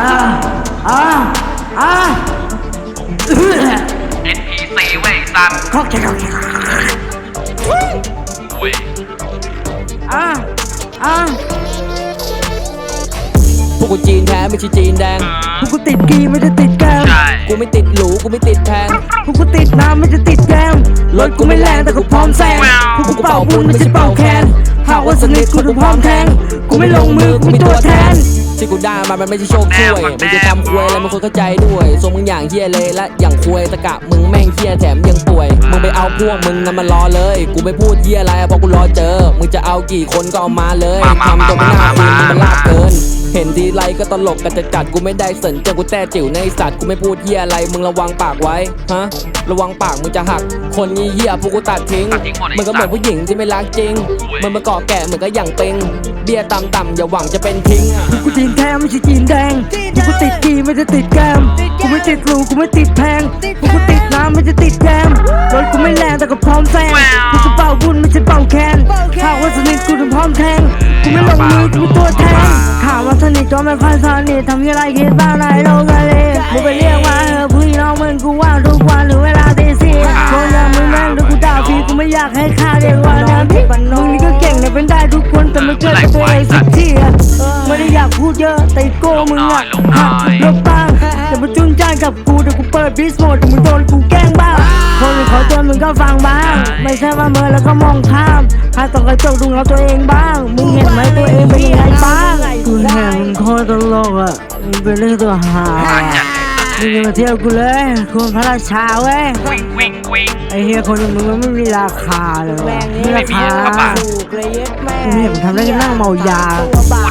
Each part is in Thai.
อ่าอ่าอ่า NPC เว้ยสัตว์เขาแค่เขาแค่เว้ยอ่าอ่าพวกกูจีนแท้ไม่ใช่จีนแดง พวกกูติดกีไม่ได้ติดแก้มใช่กูไม่ติดหรูกูไม่ติดแพง พวกกูติดน้ำไม่ได้ติดแก้มรถกูไม่แรงแต่กูพร้อมแซงพวกกูเป่าบุญไม่ใช่เป่าแคนหาก ว่าสนิทกูต้องพร้อมแทง กูไม่ลงมือกูมีตัวแทน ที่กูได้มามันไม่ใช่โชคช่วยมันจะทำควยอะไรมึงควรเข้าใจด้วยทรงมึงอย่างเฮียเลยและอย่างควยตะกะมึงแม่งเฮียแถมยังป่วย มึงไปเอาพวกมึงนั้นมารอเลย กูไม่พูดเฮียอะไรเพราะกูรอเจอ มึงจะเอากี่คนก็เอามาเลยทำตัวไม่น่าคุยมึงมันลากเกิน เห็นทีไรก็ตลกกันจะจัดกูไม่ได้สนเจกูแต่จิ๋วในสัตว์กูไม่พูดเฮียอะไรมึงระวังปากไว้ฮะระวังปากมึงจะหัก คนงี้เฮียพวกกูตัดทิ้งมึงก็เหมือนผู้หญิงที่ไม่รักจริงมึงมาเกาะแกะเหมือนก็อย่างเป็งเบี้ยต่ำๆอย่าหวังจะเป็นทิ้งกูจีนแท้ไม่ใช่จีนแดงกกูติดกีไม่ได้ติดแกมกูไม่ติดหรูกูไม่ติดแพงกกูติดน้ำไม่ได้ติดแกมรถกูไม่แรงแต่ก็พร้อมแซงพวกกูเป่าบุญไม่ใช่เป่าแคนหากว่าสนิทกูถึงพร้อมแทงกูไม่ลงมือกูตัวแทน นิทก็ไม่ค่อยสนิททำยังไงคิดบ้างในโลกอะไรมึงไปเรียกว่าเออพี่น้องมึงกูว่างทุกวันหรือเวลาตีสี่คนอย่างมึงแม่งดูกูด่าพี่กูไม่อยากให้ค่าเรียกว่านะพี่มึงนี่ก็เก่งเนี่ยเป็นได้ทุกคนแต่ไม่เจอตัวเองสักทีไม่ได้อยากพูดเยอะแต่โก้มึงอะหักลบบ้างอย่ามาจุนจ้านกับกูเดี๋ยวกูเปิดบิสโหมดมึงโดนกูแกล้งบ้างคนอื่นเขาเตือนมึงก็ฟังบ้าง ไม่ใช่ว่าเมื่อแล้วก็มองข้ามหาต้องกระจกดูเงาตัวเองบ้างมึงเห็นไหมตัวเองเป็นยังไงบ้าง ห็นมึงโคตรตลกอะมึงเป็นเรื่องตัวหาจัดมึงอย่ามาเที่ยวกูเลยคุณพระราชาเว้ยวิ่งวิ่งวิ่งไอ้เฮียคนอย่างมึงมันไม่มีราคาเลยว่ะไม่ราคาไม่มีกระบะกูไม่เห็นมึงทำได้แค่นั่งเมายา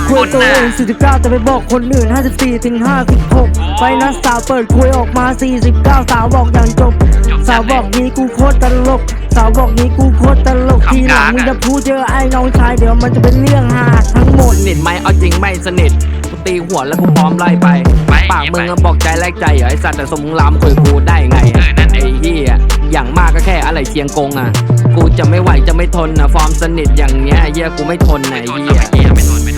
คุยตัวเอง49แต่ไปบอกคนอื่น54ถึง56ไปนัดสาวเปิดคุยออกมา49สาวบอกอย่างจบ สาวบอกนี้กูโคตรตลก สาวบอกนี้กูโคตรตลกทีหลังมึงจะพูดเยอะไอ้น้องชายเดี๋ยวมันจะเป็นเรื่องหาทั้งหมดสนิทไหมเอาจริงไม่สนิทกู ตีหัวแล้วกูพร้อมไล่ไปปากมึงอะบอกใจแลกใจเหรอไอสัตว์แต่สมมึงลามคุยกูได้ไงอะไอ้เหี้ยอย่างมากก็แค่อะไรเชียงกงอะ กูจะไม่ไหวจะไม่ทนอะฟอร์มสนิทอย่างเงี้ยเหี้ยกูไม่ทนอะไอ้ทนเหี้นะยไม่เหี้ย ไม่ทนไม่